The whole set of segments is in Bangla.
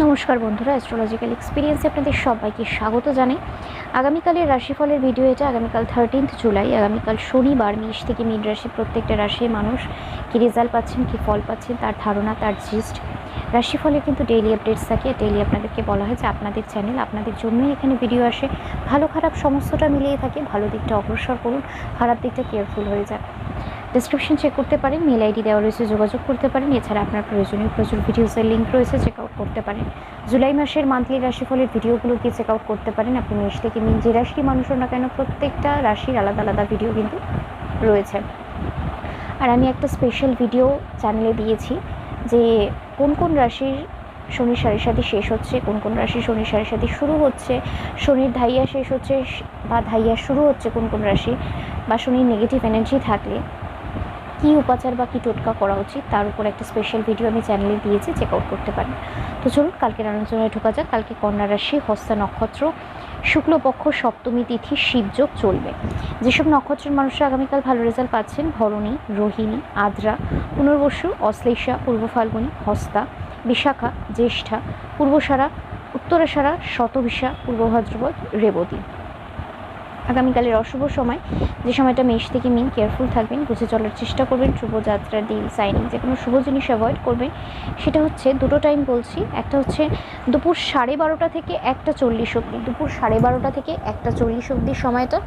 নমস্কার বন্ধুরা অ্যাস্ট্রোলজিক্যাল এক্সপিরিয়েন্সে আপনাদের সবাইকে স্বাগত জানাই। আগামীকালের রাশিফলের ভিডিও এটা, আগামীকাল থার্টিন্থ জুলাই, আগামীকাল শনিবার, মেষ থেকে মীন রাশি, প্রত্যেকটা রাশির মানুষ কী রেজাল্ট পাচ্ছেন, কী ফল পাচ্ছেন, তার ধারণা, তার জিস্ট রাশিফলের কিন্তু ডেইলি আপডেটস থাকে ডেইলি আপনাদেরকে বলা হয় যে আপনাদের চ্যানেল আপনাদের জন্যই এখানে ভিডিও আসে। ভালো খারাপ সমস্তটা মিলিয়ে থাকে, ভালো দিকটা অগ্রসর করুন, খারাপ দিকটা কেয়ারফুল হয়ে যাক ডিসক্রিপশন চেক করতে পারেন মেল আইডি দেওয়া রয়েছে, যোগাযোগ করতে পারেন। এছাড়া আপনার প্রয়োজনীয় প্রচুর ভিডিওসের লিঙ্ক রয়েছে চেক আউট করতে পারেন। জুলাই মাসের মান্থলি রাশিফলের ভিডিওগুলো গিয়ে চেক আউট করতে পারেন। আপনি মেষ থেকে মিন, যে রাশির মানুষ না কেন, প্রত্যেকটা রাশির আলাদা আলাদা ভিডিও কিন্তু রয়েছে। আর আমি একটা স্পেশাল ভিডিও চ্যানেলে দিয়েছি, যে কোন কোন রাশির শনির সাড়ে সাথে শেষ হচ্ছে, কোন কোন রাশি শনির সাড়ে সাথে শুরু হচ্ছে, শনির ধাইয়া শেষ হচ্ছে বা ধাইয়া শুরু হচ্ছে কোন কোন রাশি, বা শনির নেগেটিভ এনার্জি থাকলে কী উপাচার বা কী টোটকা করা উচিত, তার উপর একটা স্পেশাল ভিডিও আমি চ্যানেলে দিয়েছি চেক আউট করতে পারেন। তো চলুন কালকের আলোচনায় ঢোকা যাক। কালকে কন্যা রাশি, হস্তা নক্ষত্র শুক্লপক্ষ সপ্তমী তিথি শিবযোগ চলবে। যেসব নক্ষত্রের মানুষরা আগামীকাল ভালো রেজাল্ট পাচ্ছেন, ভরণী, রোহিণী, আদ্রা, পুনর্বসু, অশ্লেষা, পূর্ব ফাল্গুনী, হস্তা, বিশাখা, জ্যেষ্ঠা, পূর্বসারা, উত্তরাসারা, শতভিসা, পূর্ব ভাদ্রপদ, রেবতী। আগামীকালের অশুভ সময়। যে সময়টা মেষ থেকে মিন কেয়ারফুল থাকবেন, বুঝে চলার চেষ্টা করবেন শুভযাত্রা ডিল সাইনিং যে কোনো শুভ জিনিস অ্যাভয়েড করবেন। সেটা হচ্ছে দুটো টাইম বলছি, একটা হচ্ছে দুপুর সাড়ে বারোটা থেকে একটা চল্লিশ অবধি, দুপুর সাড়ে বারোটা থেকে একটা চল্লিশ অবধি সময়টা।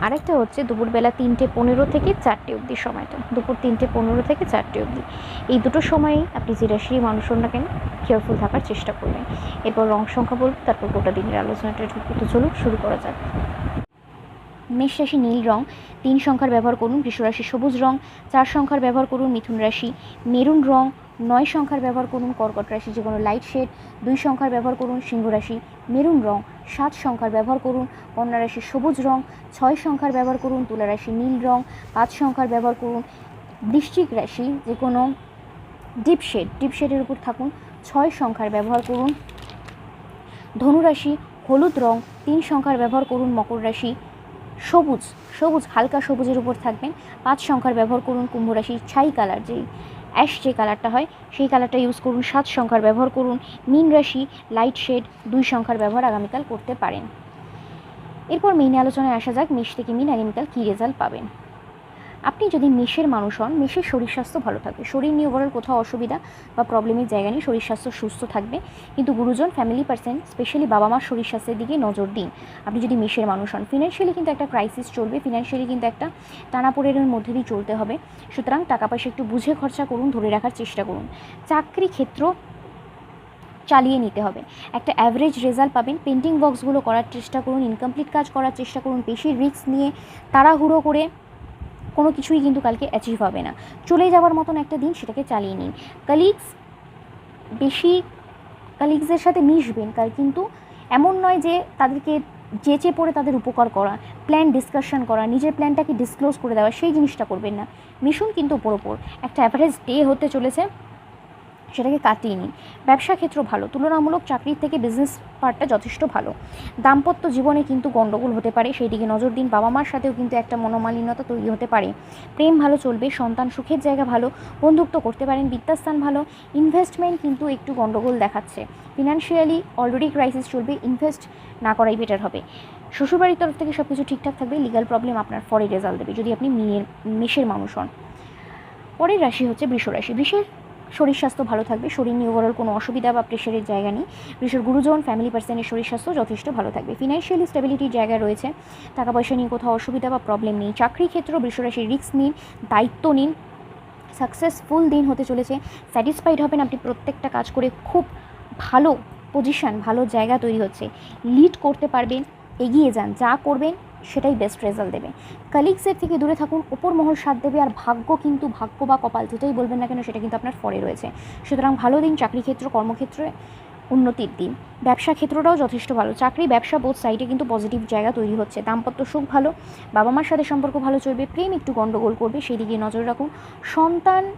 আরেকটা হচ্ছে দুপুরবেলা তিনটে পনেরো থেকে চারটে অবধি সময়টা, দুপুর তিনটে পনেরো থেকে চারটে অবধি। এই দুটো সময়েই আপনি যে রাশির মানুষ না কেন কেয়ারফুল থাকার চেষ্টা করবেন। এরপর রং সংখ্যা বলব তারপর গোটা দিনের আলোচনাটা ঢুকবো। তো চলুন শুরু করা যাক। মেষ রাশি নীল রং, তিন সংখ্যার ব্যবহার করুন বৃষরাশি সবুজ রং, চার সংখ্যার ব্যবহার করুন মিথুন রাশি মেরুন রং, নয় সংখ্যার ব্যবহার করুন কর্কট রাশি যে কোনো লাইট শেড দুই সংখ্যার ব্যবহার করুন সিংহ রাশি মেরুন রং, সাত সংখ্যার ব্যবহার করুন কন্যা রাশি সবুজ রং, ছয় সংখ্যার ব্যবহার করুন তুলা রাশি নীল রং, পাঁচ সংখ্যার ব্যবহার করুন বৃশ্চিক রাশি যে কোনো ডিপ শেড ডিপ শেডের উপর থাকুন, ছয় সংখ্যার ব্যবহার করুন। ধনুরাশি হলুদ রং, তিন সংখ্যার ব্যবহার করুন মকর রাশি সবুজ সবুজ, হালকা সবুজের উপর থাকবেন। পাঁচ সংখ্যার ব্যবহার করুন কুম্ভ রাশি ছাই কালার, যেই অ্যাশ যে কালারটা হয়, সেই কালারটা ইউজ করুন। সাত সংখ্যার ব্যবহার করুন। মিন রাশি লাইট শেড দুই সংখ্যার ব্যবহার আগামীকাল করতে পারেন। এরপর মেইনে আলোচনায় আসা যাক, মেষ থেকে মিন আগামীকাল কী রেজাল্ট পাবেন। আপনি যদি মেষের মানুষ হন মেষের শরীর স্বাস্থ্য ভালো থাকবে। শরীর নিয়ে ওভারঅল কোথাও অসুবিধা বা প্রবলেমের জায়গা নেই, শরীর স্বাস্থ্য সুস্থ থাকবে। কিন্তু গুরুজন ফ্যামিলি পার্সন স্পেশালি বাবা মার শরীর স্বাস্থ্যের দিকে নজর দিন। আপনি যদি মেষের মানুষ হন ফিনান্সিয়ালি কিন্তু একটা ক্রাইসিস চলবে ফিনান্সিয়ালি কিন্তু একটা টানাপোড়ের মধ্যে দিয়ে চলতে হবে। সুতরাং টাকা পয়সা একটু বুঝে খরচা করুন, ধরে রাখার চেষ্টা করুন। চাকরি ক্ষেত্র চালিয়ে নিতে হবে। একটা অ্যাভারেজ রেজাল্ট পাবেন পেন্টিং বক্সগুলো করার চেষ্টা করুন ইনকমপ্লিট কাজ করার চেষ্টা করুন, বেশি রিস্ক নিয়ে তাড়াহুড়ো করে কোনো কিছুই কিন্তু কালকে অ্যাচিভ হবে না। চলে যাওয়ার মতন একটা দিন সেটাকে চালিয়ে নিন। কালিগস বেশি কালিগসের সাথে মিশবেন কাল কিন্তু এমন নয় যে তাদেরকে যেচে পড়ে তাদের উপকার করা প্ল্যান ডিসকাশন করা, নিজের প্ল্যানটাকে ডিসক্লোজ করে দেওয়া, সেই জিনিসটা করবেন না। মিশুন কিন্তু ওপর ওপর একটা অ্যাভারেজ ডে হতে চলেছে। সেটাকে কাটিয়ে নিন ব্যবসা ক্ষেত্র ভালো, তুলনামূলক চাকরির থেকে বিজনেস পার্টটা যথেষ্ট ভালো। দাম্পত্য জীবনে কিন্তু গণ্ডগোল হতে পারে, সেই দিকে নজর দিন বাবা মার সাথেও কিন্তু একটা মনোমালিন্যতা তৈরি হতে পারে। প্রেম ভালো চলবে, সন্তান সুখের জায়গা ভালো, বন্ধুত্ব করতে পারেন, বিদ্যাস্থান ভালো ইনভেস্টমেন্ট কিন্তু একটু গণ্ডগোল দেখাচ্ছে। ফিনান্সিয়ালি অলরেডি ক্রাইসিস চলবে ইনভেস্ট না করাই বেটার হবে। শ্বশুরবাড়ির তরফ থেকে সব কিছু ঠিকঠাক থাকবে লিগাল প্রবলেম আপনার ফরে রেজাল্ট দেবে, যদি আপনি মেয়ের, মেষের মানুষ হন। পরের রাশি হচ্ছে বৃষ রাশি বৃষের শরীর স্বাস্থ্য ভালো থাকবে, শরীর নিয়ে ওভারঅল কোনো অসুবিধা বা প্রেশারের জায়গা নেই। বৃষের গুরুজন ফ্যামিলি পার্সনের শরীর স্বাস্থ্য যথেষ্ট ভালো থাকবে। ফিনান্সিয়ালি স্টেবিলিটির জায়গা রয়েছে, টাকা পয়সা নিয়ে কোথাও অসুবিধা বা প্রবলেম নেই। চাকরি ক্ষেত্র বৃষরাশির রিস্ক নিন, দায়িত্ব নিন সাকসেসফুল দিন হতে চলেছে। স্যাটিসফাইড হবেন আপনি, প্রত্যেকটা কাজ করে খুব ভালো পজিশান ভালো জায়গা তৈরি হচ্ছে। লিড করতে পারবেন, এগিয়ে যান, যা করবেন সেটাই বেস্ট রেজাল্ট দেবে। কালিগসের থেকে দূরে থাকুন ওপর মহল সাথ দেবে আর ভাগ্য কিন্তু ভাগ্য বা কপাল যেটাই বলবেন না কেন, সেটা কিন্তু আপনার ফরে রয়েছে। সুতরাং ভালো দিন, চাকরি ক্ষেত্র, কর্মক্ষেত্রে উন্নতির দিন। ব্যবসা ক্ষেত্রটাও যথেষ্ট ভালো। চাকরি, ব্যবসা বোধ সাইডে কিন্তু পজিটিভ জায়গা তৈরি হচ্ছে। দাম্পত্য সুখ ভালো বাবা মার সাথে সম্পর্ক ভালো চলবে, প্রেম একটু গণ্ডগোল করবে, সেই দিকে নজর রাখুন। সন্তান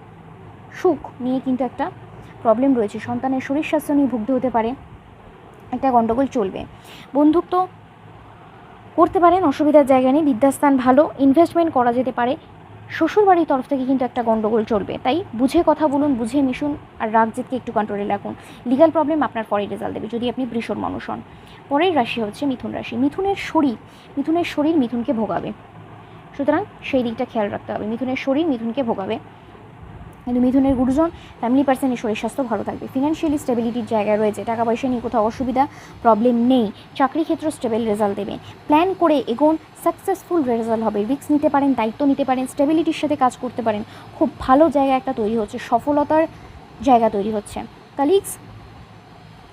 সুখ নিয়ে কিন্তু একটা প্রবলেম রয়েছে। সন্তানের শরীর স্বাস্থ্য নিয়ে ভুগতে হতে পারে। একটা গণ্ডগোল চলবে। বন্ধুত্ব করতে পারেন, অসুবিধার জায়গা নেই, বিদ্যাস্থান ভালো ইনভেস্টমেন্ট করা যেতে পারে। শ্বশুরবাড়ির তরফ থেকে কিন্তু একটা গন্ডগোল চলবে। তাই বুঝে কথা বলুন, বুঝে মিশুন আর রাগ জেদকে একটু কন্ট্রোলে রাখুন। লিগাল প্রবলেম আপনার পরে রেজাল্ট দেবে, যদি আপনি বৃষর মানুষ হন। পরের রাশি হচ্ছে মিথুন রাশি। মিথুনের শরীর মিথুনের শরীর মিথুনকে ভোগাবে। সুতরাং সেই দিকটা খেয়াল রাখতে হবে। মিথুনের শরীর মিথুনকে ভোগাবে। কিন্তু মিথুনের গুরুজন ফ্যামিলি পার্সনের শরীর স্বাস্থ্য ভালো থাকবে। ফিনান্সিয়ালি স্টেবিলিটির জায়গায় রয়েছে, টাকা পয়সা নিয়ে কোথাও অসুবিধা প্রবলেম নেই। চাকরি ক্ষেত্র স্টেবল রেজাল্ট দেবে। প্ল্যান করে এগোন সাকসেসফুল রেজাল্ট হবে। রিস্ক নিতে পারেন, দায়িত্ব নিতে পারেন স্টেবিলিটির সাথে কাজ করতে পারেন। খুব ভালো জায়গা একটা তৈরি হচ্ছে, সফলতার জায়গা তৈরি হচ্ছে। কালিগস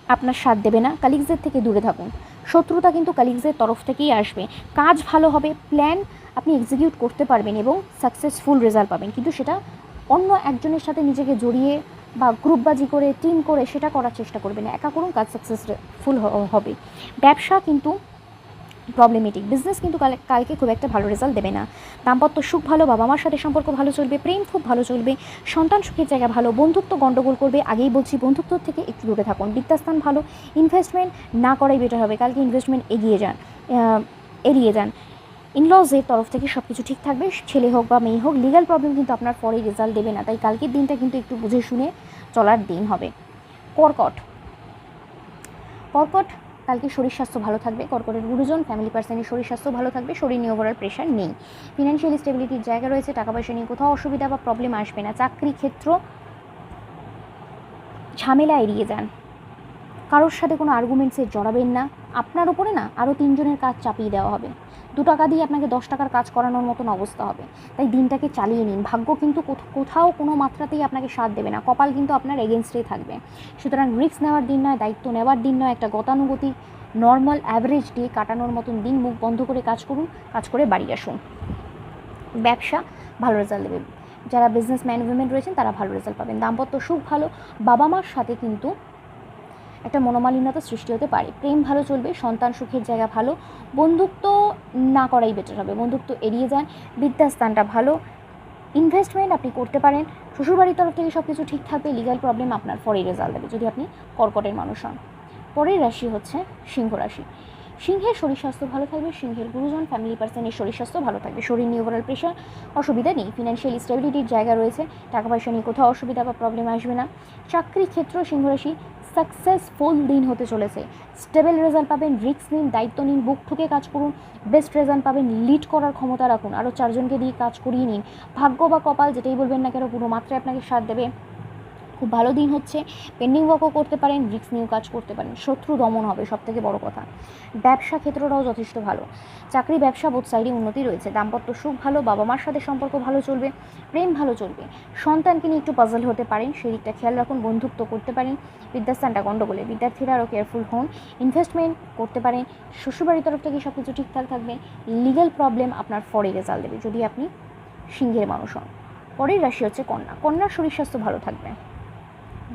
আপনার সাথ দেবে না। কালিগসদের থেকে দূরে থাকুন। শত্রুতা কিন্তু কালিগসদের তরফ থেকেই আসবে। কাজ ভালো হবে প্ল্যান আপনি এক্সিকিউট করতে পারবেন এবং সাকসেসফুল রেজাল্ট পাবেন। কিন্তু সেটা অন্য একজনের সাথে নিজেকে জড়িয়ে বা গ্রুপবাজি করে টিম করে সেটা করার চেষ্টা করবেন একা করুন, কাজ সাকসেসফুল হবে। ব্যবসা কিন্তু প্রবলেমেটিক বিজনেস কিন্তু কালকে খুব একটা ভালো রেজাল্ট দেবে না। দাম্পত্য সুখ ভালো বাবা মার সাথে সম্পর্ক ভালো চলবে, প্রেম খুব ভালো চলবে, সন্তান সুখের জায়গা ভালো, বন্ধুত্ব গণ্ডগোল করবে, আগেই বলছি বন্ধুত্ব থেকে একটু দূরে থাকুন। বিদ্যাস্থান ভালো ইনভেস্টমেন্ট না করাই বেটার হবে। কালকে ইনভেস্টমেন্ট এগিয়ে যান এড়িয়ে যান। ইনলজের তরফ থেকে সব কিছু ঠিক থাকবে। ছেলে হোক বা মেয়ে হোক লিগাল প্রবলেম কিন্তু আপনার পরে রেজাল্ট দেবে না। তাই কালকের দিনটা কিন্তু একটু বুঝে শুনে চলার দিন হবে। কর্কট। কর্কট, কালকে শরীর স্বাস্থ্য ভালো থাকবে। কর্কটের গুরুজন ফ্যামিলি পার্সনের শরীর স্বাস্থ্য ভালো থাকবে। শরীর নিয়ে ওভারঅল প্রেশার নেই। ফিনান্সিয়াল স্টেবিলিটির জায়গা রয়েছে, টাকা পয়সা নিয়ে কোথাও অসুবিধা বা প্রবলেম আসবে না। চাকরি ক্ষেত্র ঝামেলা এড়িয়ে যান। কারোর সাথে কোনো আর্গুমেন্টসে জড়াবেন না। আপনার ওপরে না আরও তিনজনের কাজ চাপিয়ে দেওয়া হবে। দু টাকা দিয়ে আপনাকে দশ টাকার কাজ করানোর মতন অবস্থা হবে। তাই দিনটাকে চালিয়ে নিন। ভাগ্য কিন্তু কোথ- কোথাও কোনো মাত্রাতেই আপনাকে সাথ দেবে না। কপাল কিন্তু আপনার এগেনস্টেই থাকবে। সুতরাং রিস্ক নেওয়ার দিন নয়, দায়িত্ব নেওয়ার দিন নয়, একটা গতানুগতিক নর্মাল অ্যাভারেজ ডে কাটানোর মতন দিন মুখ বন্ধ করে কাজ করুন, কাজ করে বাড়ি আসুন। ব্যবসা ভালো রেজাল্ট দেবে। যারা বিজনেস ম্যান উইমেন রয়েছেন তারা ভালো রেজাল্ট পাবেন। দাম্পত্য সুখ ভালো। বাবা মার সাথে কিন্তু একটা মনোমালিন্যতা সৃষ্টি হতে পারে। প্রেম ভালো চলবে, সন্তান সুখের জায়গা ভালো, বন্ধুত্ব না করাই বেটার হবে। বন্ধুত্ব এড়িয়ে যান, বিদ্যাস্থানটা ভালো ইনভেস্টমেন্ট আপনি করতে পারেন, শ্বশুরবাড়ির তরফ থেকে সব কিছু ঠিক থাকবে লিগাল প্রবলেম আপনার পরেই রেজাল্ট দেবে যদি আপনি কর্কটের মানুষ হন। পরের রাশি হচ্ছে সিংহ রাশি। সিংহের শরীর স্বাস্থ্য ভালো থাকবে, সিংহের গুরুজন ফ্যামিলি পার্সনের শরীর স্বাস্থ্য ভালো থাকবে। শরীর নিয়ে ওভারঅল প্রেশার অসুবিধা নেই। ফিনান্সিয়াল স্টেবিলিটির জায়গা রয়েছে, টাকা পয়সা নিয়ে কোথাও অসুবিধা বা প্রবলেম আসবে না। চাকরি ক্ষেত্র সিংহ রাশি সাকসেসফুল দিন হতে চলেছে। স্টেবল রেজাল্ট পাবেন রিস্ক নিন, দায়িত্ব নিন, বুক ঠুকে কাজ করুন বেস্ট রেজাল্ট পাবেন লিড করার ক্ষমতা রাখুন আরও চারজনকে দিয়ে কাজ করিয়ে নিন। ভাগ্য বা কপাল যেটাই বলবেন না কেন, পুরো মাত্রায় আপনাকে সাথ দেবে। খুব ভালো দিন হচ্ছে। পেন্ডিং ওয়ার্কও করতে পারেন রিক্স নিয়েও কাজ করতে পারেন। শত্রু দমন হবে সব থেকে বড় কথা। ব্যবসা ক্ষেত্রটাও যথেষ্ট ভালো। চাকরি, ব্যবসা বোধ সাইডে উন্নতি রয়েছে। দাম্পত্য সুখ ভালো বাবা মার সাথে সম্পর্ক ভালো চলবে, প্রেম ভালো চলবে। সন্তানকে নিয়ে একটু পাজল হতে পারেন সেই দিকটা খেয়াল রাখুন, বন্ধুত্ব করতে পারেন। বিদ্যাস্থানটা গণ্ডগোলে বিদ্যার্থীরা আরও কেয়ারফুল হন। ইনভেস্টমেন্ট করতে পারেন। শ্বশুরবাড়ির তরফ থেকে সব কিছু ঠিকঠাক থাকবে। লিগ্যাল প্রবলেম আপনার ফরে রেজাল্ট দেবে, যদি আপনি সিংহের মানুষ হন। পরের রাশি হচ্ছে কন্যা। কন্যার শরীর স্বাস্থ্য ভালো থাকবে।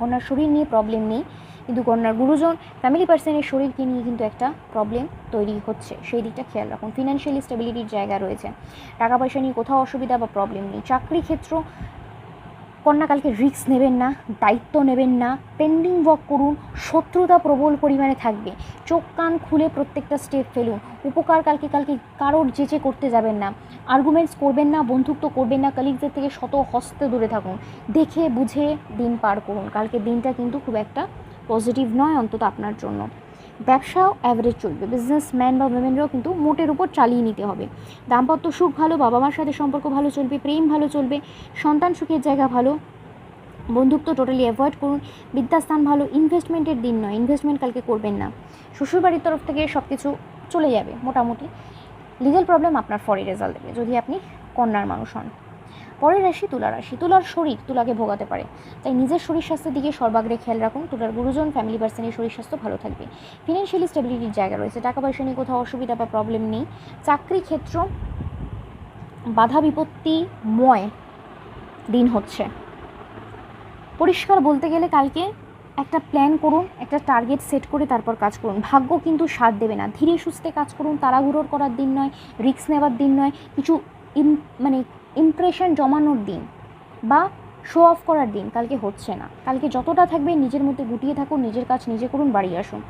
কন্যার শরীর নিয়ে প্রবলেম নেই। কিন্তু কন্যার গুরুজন ফ্যামিলি পার্সনের শরীরকে নিয়ে কিন্তু একটা প্রবলেম তৈরি হচ্ছে। সেই দিকটা খেয়াল রাখুন। ফিনান্সিয়ালি স্টেবিলিটির জায়গা রয়েছে। টাকা পয়সা নিয়ে কোথাও অসুবিধা বা প্রবলেম নেই। চাকরি ক্ষেত্র কন্যাকালকে রিস্ক নেবেন না, দায়িত্ব নেবেন না, পেন্ডিং ওয়ার্ক করুন, শত্রুতা প্রবল পরিমাণে থাকবে। চোখ কান খুলে প্রত্যেকটা স্টেপ ফেলুন। উপকার কালকে কালকে কারোর যেচে করতে যাবেন না। আর্গুমেন্টস করবেন না, বন্ধুত্ব করবেন না কালিগদের থেকে শত হস্তে দূরে থাকুন। দেখে, বুঝে দিন পার করুন। কালকে দিনটা কিন্তু খুব একটা পজিটিভ নয় অন্তত আপনার জন্য। ব্যবসাও অ্যাভারেজ চলবে। বিজনেসম্যান বা উইমেনরাও কিন্তু মোটের উপর চালিয়ে নিতে হবে। দাম্পত্য সুখ ভালো বাবা মার সাথে সম্পর্ক ভালো চলবে, প্রেম ভালো চলবে, সন্তান সুখের জায়গা ভালো, বন্ধুত্ব টোটালি অ্যাভয়েড করুন, বিদ্যাস্থান ভালো ইনভেস্টমেন্টের দিন নয় ইনভেস্টমেন্ট কালকে করবেন না। শ্বশুরবাড়ির তরফ থেকে সব কিছু চলে যাবে মোটামুটি। লিগাল প্রবলেম আপনার ফরে রেজাল্ট দেবে, যদি আপনি কন্যার মানুষ হন। পরের রাশি তুলা রাশি। তুলার শরীর তুলাকে ভোগাতে পারে। তাই নিজের শরীর স্বাস্থ্যের দিকে সর্বাগ্রে খেয়াল রাখুন। তুলার গুরুজন ফ্যামিলি পার্সনের শরীর স্বাস্থ্য ভালো থাকবে। ফিনান্সিয়ালি স্টেবিলিটির জায়গা রয়েছে। টাকা পয়সা নিয়ে কোথাও অসুবিধা বা প্রবলেম নেই। চাকরি ক্ষেত্র বাধা বিপত্তিময় দিন হচ্ছে। পরিষ্কার বলতে গেলে কালকে একটা প্ল্যান করুন, একটা টার্গেট সেট করে তারপর কাজ করুন। ভাগ্য কিন্তু সাথ দেবে না। ধীরে সুস্থে কাজ করুন। তাড়াহুড়োর করার দিন নয় রিস্ক নেওয়ার দিন নয়। কিছু মানে ইমপ্রেশন জমানোর দিন বা শো অফ করার দিন কালকে হচ্ছে না। কালকে যতটা থাকবে নিজের মধ্যে গুটিয়ে থাকুন, নিজের কাজ নিজে করুন, বাড়ি আসুন।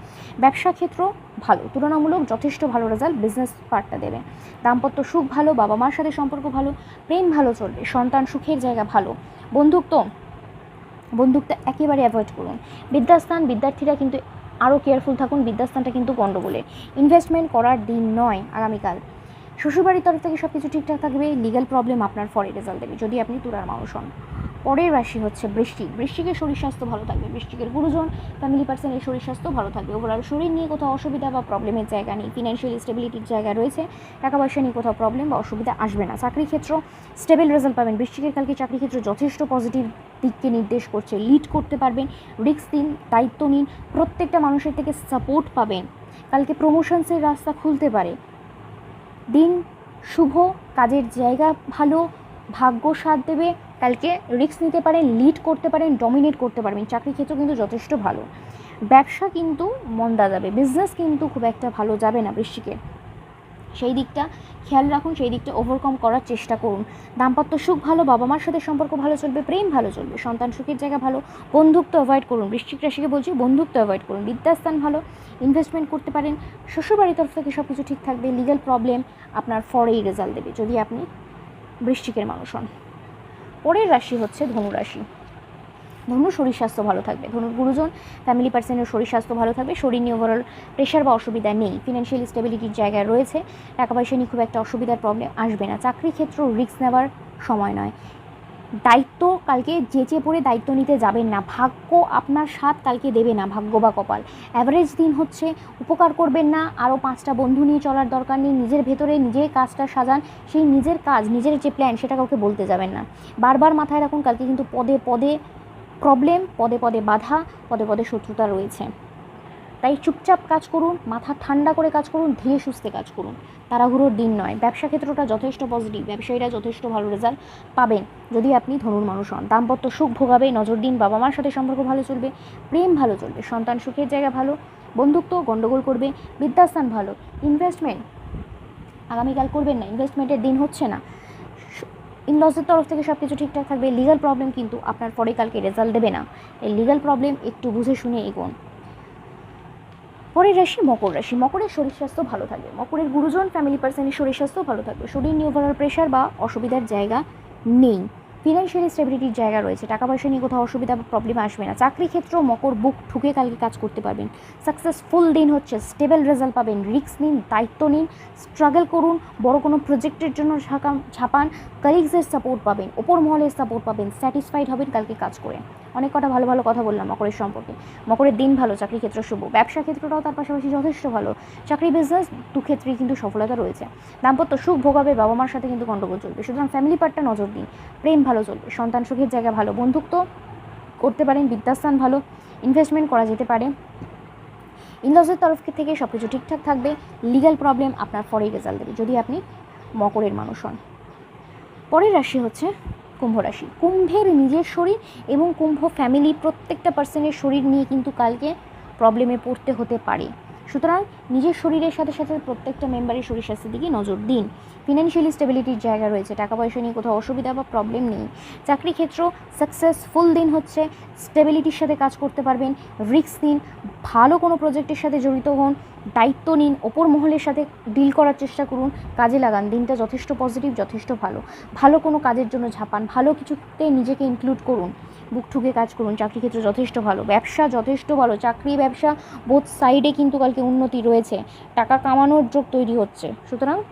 ব্যবসা ক্ষেত্র ভালো, তুলনামূলক যথেষ্ট ভালো রেজাল্ট বিজনেস পার্টটা দেবে। দাম্পত্য সুখ ভালো, বাবা মার সাথে সম্পর্ক ভালো, প্রেম ভালো চলবে, সন্তান সুখের জায়গা ভালো। বন্ধুত্ব বন্ধুত্ব একেবারে অ্যাভয়েড করুন। বিদ্যাস্থান বিদ্যার্থীরা কিন্তু আরও কেয়ারফুল থাকুন বিদ্যাস্থানটা কিন্তু গণ্ডগোলের ইনভেস্টমেন্ট করার দিন নয় আগামীকাল। শ্বশুরবাড়ির তরফ থেকে সব কিছু ঠিকঠাক থাকবে লিগ্যাল প্রবলেম আপনার ফরে রেজাল্ট দেবে, যদি আপনি তুলার মানুষ হন। পরের রাশি হচ্ছে বৃষ্টিক বৃষ্টিকের শরীর স্বাস্থ্য ভালো থাকবে। বৃষ্টিকের গুরুজন ফ্যামিলি পার্সনের শরীর স্বাস্থ্য ভালো থাকবে। ওভারঅল শরীর নিয়ে কোথাও অসুবিধা বা প্রবলেমের জায়গা নেই। ফিনান্সিয়াল স্টেবিলিটির জায়গা রয়েছে। টাকা পয়সা নিয়ে কোথাও প্রবলেম বা অসুবিধা আসবে না। চাকরি ক্ষেত্র স্টেবল রেজাল্ট পাবেন। বৃষ্টিকের কালকে চাকরি ক্ষেত্র যথেষ্ট পজিটিভ দিককে নির্দেশ করছে। লিড করতে পারবেন। রিস্ক দিন দায়িত্ব নিন। প্রত্যেকটা মানুষের থেকে সাপোর্ট পাবেন। কালকে প্রমোশনসের রাস্তা খুলতে পারে। দিন, শুভ, কাজের জায়গা ভালো, ভাগ্য সাথ দেবে, কালকে রিস্ক নিতে পারেন লিড করতে পারেন ডমিনেট করতে পারবেন। চাকরি ক্ষেত্র কিন্তু যথেষ্ট ভালো। ব্যবসা কিন্তু মন্দা যাবে বিজনেস কিন্তু খুব একটা ভালো যাবে না বৃষ্টিকে সেই দিকটা খেয়াল রাখুন, সেই দিকটা ওভারকাম করার চেষ্টা করুন। দাম্পত্য সুখ ভালো বাবা মার সাথে সম্পর্ক ভালো চলবে, প্রেম ভালো চলবে, সন্তান সুখের জায়গা ভালো, বন্ধুত্ব অ্যাভয়েড করুন। বৃশ্চিক রাশিকে বলছি বন্ধুত্ব অ্যাভয়েড করুন। বিদ্যাস্থান ভালো ইনভেস্টমেন্ট করতে পারেন, শ্বশুরবাড়ির তরফ থেকে সব কিছু ঠিক থাকবে লিগ্যাল প্রবলেম আপনার ফরেই রেজাল্ট দেবে, যদি আপনি বৃশ্চিকের মানুষ হন। পরের রাশি হচ্ছে ধনুরাশি ধনু শরীর স্বাস্থ্য ভালো থাকবে। ধনুর গুরুজন ফ্যামিলি পার্সনের শরীর স্বাস্থ্য ভালো থাকবে, শরীর নিয়ে ওভারঅল প্রেশার বা অসুবিধা নেই। ফিনান্সিয়াল স্টেবিলিটির জায়গায় রয়েছে, টাকা পয়সা নিয়ে খুব একটা অসুবিধার প্রবলেম আসবে না। চাকরি ক্ষেত্র রিস্ক নেওয়ার সময় নয়। দায়িত্ব কালকে যেচে পড়ে দায়িত্ব নিতে যাবেন না, ভাগ্য আপনার সাথ কালকে দেবে না, ভাগ্য বা কপাল। অ্যাভারেজ দিন হচ্ছে উপকার করবেন না আরও পাঁচটা বন্ধু নিয়ে চলার দরকার নেই, নিজের ভেতরে নিজের কাজটা সাজান, সেই নিজের কাজ, নিজের যে প্ল্যান সেটা কাউকে বলতে যাবেন না। বারবার মাথায় রাখুন, কালকে কিন্তু পদে পদে প্রবলেম, পদে পদে বাধা, পদে পদে শত্রুতা রয়েছে। তাই চুপচাপ কাজ করুন, মাথা ঠান্ডা করে কাজ করুন, ধীরে সুস্থে কাজ করুন। তাড়াহুড়োর দিন নয়। ব্যবসা ক্ষেত্রটা যথেষ্ট পজিটিভ ব্যবসায়ীরা যথেষ্ট ভালো রেজাল্ট পাবেন। যদি আপনি ধনুর মানুষ হন, দাম্পত্য সুখ ভোগাবে, নজর দিন, বাবা মার সাথে সম্পর্ক ভালো চলবে, প্রেম ভালো চলবে, সন্তান সুখের জায়গা ভালো, বন্ধুত্ব গণ্ডগোল করবে বিদ্যাস্থান ভালো ইনভেস্টমেন্ট আগামীকাল করবেন না ইনভেস্টমেন্টের দিন হচ্ছে না। ইনলসের তরফ থেকে সব কিছু ঠিকঠাক থাকবে লিগাল প্রবলেম কিন্তু আপনার পরে কালকে রেজাল্ট দেবে না। এই লিগাল প্রবলেম একটু বুঝে শুনে এগোন। পরের রাশি মকর রাশি। মকরের শরীর স্বাস্থ্য ভালো থাকবে। মকরের গুরুজন ফ্যামিলি পার্সনের শরীর স্বাস্থ্য ভালো থাকবে। শরীর নিয়ে ওভারঅল প্রেশার বা অসুবিধার জায়গা নেই। ফিনান্সিয়াল স্টেবিলিটির জায়গা রয়েছে। টাকা পয়সা নিয়ে কোথাও অসুবিধা বা প্রবলেম আসবে না। চাকরি ক্ষেত্রেও মকর বুক ঠুকে কালকে কাজ করতে পারবেন। সাকসেসফুল দিন হচ্ছে স্টেবল রেজাল্ট পাবেন। রিস্ক নিন, দায়িত্ব নিন স্ট্রাগল করুন, বড় কোনো প্রজেক্টের জন্য ছাপান কালিগসের সাপোর্ট পাবেন ওপর মহলের সাপোর্ট পাবেন স্যাটিসফাইড হবেন কালকে কাজ করে। অনেক কটা ভালো ভালো কথা বললাম মকরের সম্পর্কে। মকরের দিন ভালো চাকরি ক্ষেত্র শুভ ব্যবসা ক্ষেত্রটাও তার পাশাপাশি যথেষ্ট ভালো। চাকরি বিজনেস দু ক্ষেত্রেই কিন্তু সফলতা রয়েছে। দাম্পত্য সুখ ভোগাবে বাবা মার সাথে কিন্তু গণ্ডগোল চলবে। সুতরাং ফ্যামিলি পার্টটা নজর দিন। প্রেম ভালো চলবে। সন্তান সুখের জায়গা ভালো। বন্ধুত্ব করতে পারেন বিদ্যাস্থান ভালো। ইনভেস্টমেন্ট করা যেতে পারে। ইনলসের তরফ থেকে সব কিছু ঠিকঠাক থাকবে। লিগ্যাল প্রবলেম আপনার পরেই রেজাল্ট দেবে। যদি আপনি মকরের মানুষ হন। পরের রাশি হচ্ছে কুম্ভ রাশি কুম্ভের নিজের শরীর এবং কুম্ভ ফ্যামিলি প্রত্যেকটা পার্সনের শরীর নিয়ে কিন্তু কালকে প্রবলেমে পড়তে হতে পারে। সুতরাং নিজের শরীরের সাথে সাথে প্রত্যেকটা মেম্বারের শরীর স্বাস্থ্যের দিকে নজর দিন। ফিনান্সিয়ালি স্টেবিলিটির জায়গা রয়েছে টাকা পয়সা নিয়ে কোথাও অসুবিধা বা প্রবলেম নেই। চাকরি ক্ষেত্র সাকসেসফুল দিন হচ্ছে স্টেবিলিটির সাথে কাজ করতে পারবেন রিস্ক নিন, ভালো কোনো প্রজেক্টের সাথে জড়িত হন, দায়িত্ব নিন, ওপর মহলের সাথে ডিল করার চেষ্টা করুন, কাজে লাগান, দিনটা যথেষ্ট পজিটিভ যথেষ্ট ভালো। ভালো কোনো কাজের জন্য ঝাপান, ভালো কিছুতে নিজেকে ইনক্লুড করুন। বুক ঠুকে কাজ করুন, চাকরি ক্ষেত্রে যথেষ্ট ভালো। ব্যবসা যথেষ্ট ভালো, চাকরি, ব্যবসা বোথ সাইডে কিন্তু কালকে উন্নতি রয়েছে। টাকা কামানোর যোগ তৈরি হচ্ছে। সুতরাং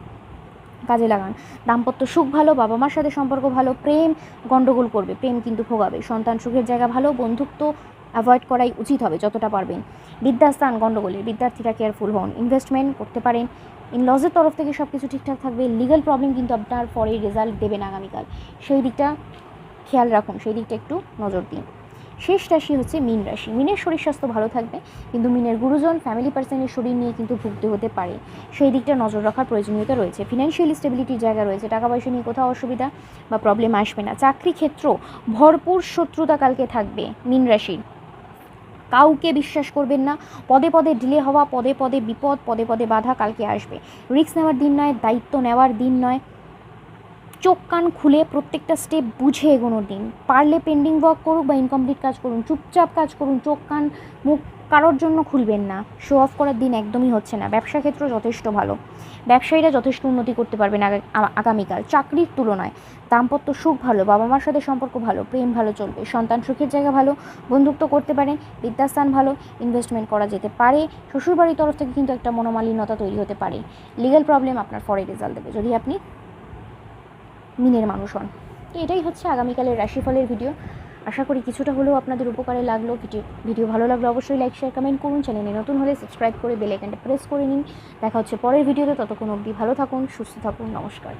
কাজে লাগান। দাম্পত্য সুখ ভালো বাবা মার সাথে সম্পর্ক ভালো, প্রেম গণ্ডগোল করবে, প্রেম কিন্তু ভোগাবে। সন্তান সুখের জায়গা ভালো, বন্ধুত্ব অ্যাভয়েড করাই উচিত হবে যতটা পারবেন। বিদ্যাস্থান গণ্ডগোলে বিদ্যার্থীরা কেয়ারফুল হন। ইনভেস্টমেন্ট করতে পারেন। ইন লজের তরফ থেকে সব কিছু ঠিকঠাক থাকবে। লিগাল প্রবলেম কিন্তু আপনার পরে রেজাল্ট দেবেন আগামীকাল। সেই দিকটা খেয়াল রাখুন, সেই দিকটা একটু নজর দিন। শেষ রাশি হচ্ছে মিন রাশি। মিনের শরীর স্বাস্থ্য ভালো থাকবে, কিন্তু মিনের গুরুজন ফ্যামিলি পার্সনের শরীর নিয়ে কিন্তু ভুগতে হতে পারে। সেই দিকটা নজর রাখার প্রয়োজনীয়তা রয়েছে। ফিনান্সিয়াল স্টেবিলিটির জায়গা রয়েছে টাকা পয়সা নিয়ে কোথাও অসুবিধা বা প্রবলেম আসবে না। চাকরি ক্ষেত্র ভরপুর শত্রুতা কালকে থাকবে মিন রাশির। কাউকে বিশ্বাস করবেন না। পদে পদে ডিলে হওয়া, পদে পদে বিপদ, পদে পদে বাধা কালকে আসবে। রিস্ক নেওয়ার দিন নয়, দায়িত্ব নেওয়ার দিন নয়। চোখ কান খুলে প্রত্যেকটা স্টেপ বুঝে এগোনোর দিন। পারলে পেন্ডিং ওয়ার্ক করুক বা ইনকমপ্লিট কাজ করুন, চুপচাপ কাজ করুন, চোখ, কান, মুখ কারোর জন্য খুলবেন না। শো অফ করার দিন একদমই হচ্ছে না। ব্যবসা ক্ষেত্র যথেষ্ট ভালো। ব্যবসায়ীরা যথেষ্ট উন্নতি করতে পারবেন আগামীকাল। চাকরির তুলনায় দাম্পত্য সুখ ভালো বাবা মার সাথে সম্পর্ক ভালো, প্রেম ভালো চলবে, সন্তান সুখের জায়গা ভালো, বন্ধুত্ব করতে পারেন বিদ্যাস্থান ভালো ইনভেস্টমেন্ট করা যেতে পারে। শ্বশুরবাড়ির তরফ থেকে কিন্তু একটা মনোমালিন্যতা তৈরি হতে পারে। লিগাল প্রবলেম আপনার ফরে রেজাল্ট দেবে। যদি আপনি মিনের মানুষ হন তো এটাই হচ্ছে আগামীকালের রাশিফলের ভিডিও আশা করি কিছুটা হলেও আপনাদের উপকারে লাগল। ভিডিও ভালো লাগল অবশ্যই লাইক শেয়ার কমেন্ট করুন। চ্যানেলে নতুন হলে সাবস্ক্রাইব করে বেল আইকনটা প্রেস করে নিন। দেখা হচ্ছে পরের ভিডিওতে ততক্ষণ অবধি ভালো থাকুন, সুস্থ থাকুন। নমস্কার।